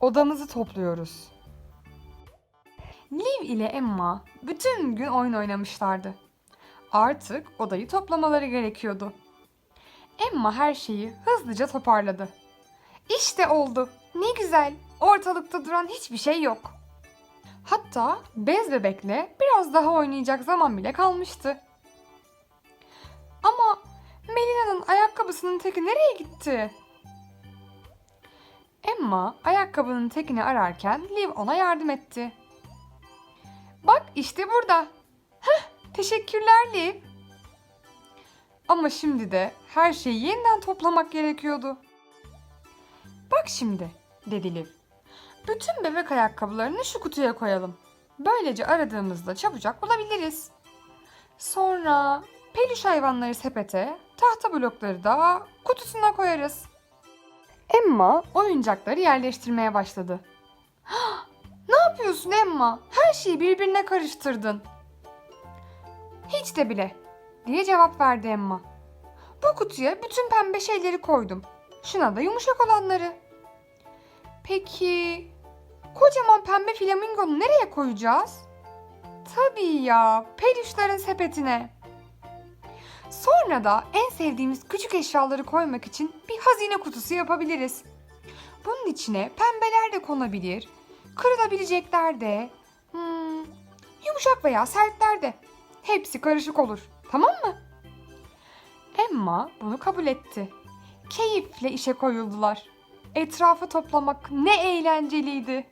Odamızı topluyoruz. Liv ile Emma bütün gün oyun oynamışlardı. Artık odayı toplamaları gerekiyordu. Emma her şeyi hızlıca toparladı. İşte oldu. Ne güzel. Ortalıkta duran hiçbir şey yok. Hatta bez bebekle biraz daha oynayacak zaman bile kalmıştı. Ama Melina'nın ayakkabısının teki nereye gitti? Emma ayakkabının tekini ararken Liv ona yardım etti. Bak işte burada. Heh, teşekkürler Liv. Ama şimdi de her şeyi yeniden toplamak gerekiyordu. Bak şimdi, dedi Liv. Bütün bebek ayakkabılarını şu kutuya koyalım. Böylece aradığımızda çabucak bulabiliriz. Sonra peluş hayvanları sepete, tahta blokları da kutusuna koyarız. Emma oyuncakları yerleştirmeye başladı. ne yapıyorsun Emma? Her şeyi birbirine karıştırdın. Hiç de bile diye cevap verdi Emma. Bu kutuya bütün pembe şeyleri koydum. Şuna da yumuşak olanları. Peki kocaman pembe flamingonu nereye koyacağız? Tabii ya, peluşların sepetine. Sonra da en sevdiğimiz küçük eşyaları koymak için bir hazine kutusu yapabiliriz. Bunun içine pembeler de konabilir, kırılabilecekler de, hmm, yumuşak veya sertler de. Hepsi karışık olur. Tamam mı? Emma bunu kabul etti. Keyifle işe koyuldular. Etrafı toplamak ne eğlenceliydi.